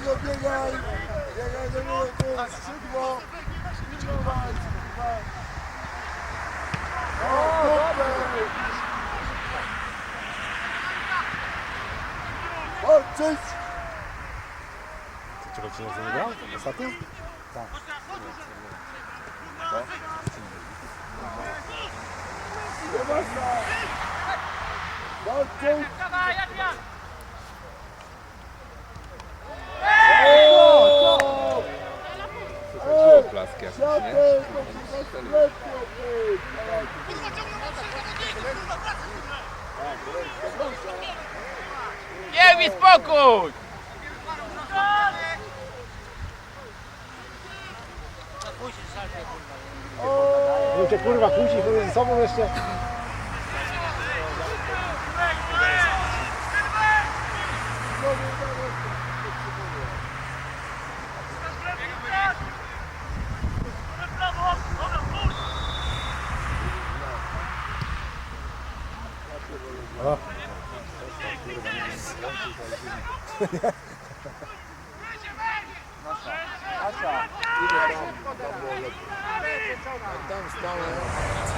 biegaj! Biegaj do minuty! Skrzydło! Pilnować! O, dobry! Walczyć! Czego ci nie zrozumiał? Ostatnio? Nie można! Walczyć! O! Ej! Klaski jakieś, nie? Siatek! To się lepiej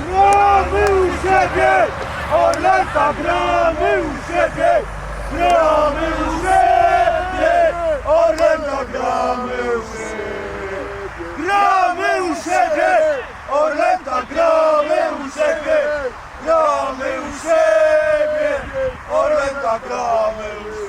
Gramy u siebie! Orleta gramy u siebie! Gramy u siebie! Orleta gramy u siebie! Gramy u siebie! Orleta gramy u siebie! Gramy u siebie! Orleta gramy u siebie!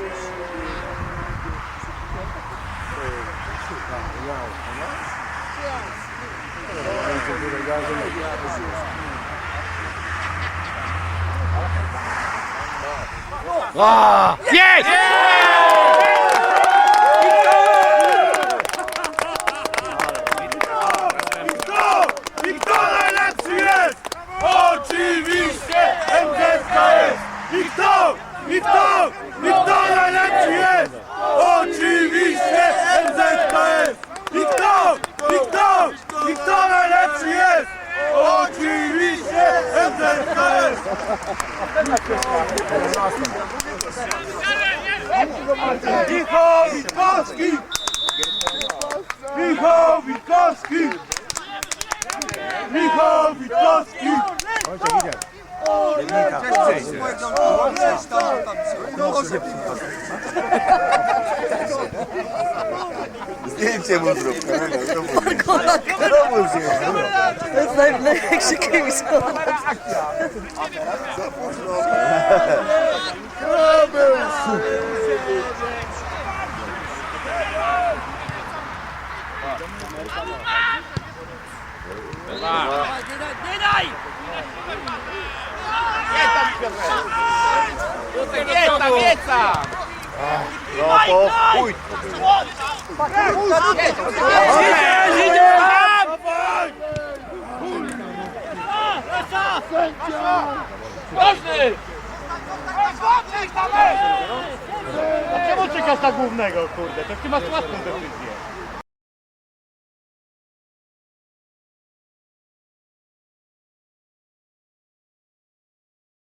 Jest! Michał Witkowski! Michał Witkowski! Michał Witkowski! Ojciec idzie. Zdjęcie zrób. To jest naj, największy kibic. Jest tam, jest tam! No chuj. Idzie, idzie Czemu czekasz na głównego, kurde? To ty masz łatwą decyzję.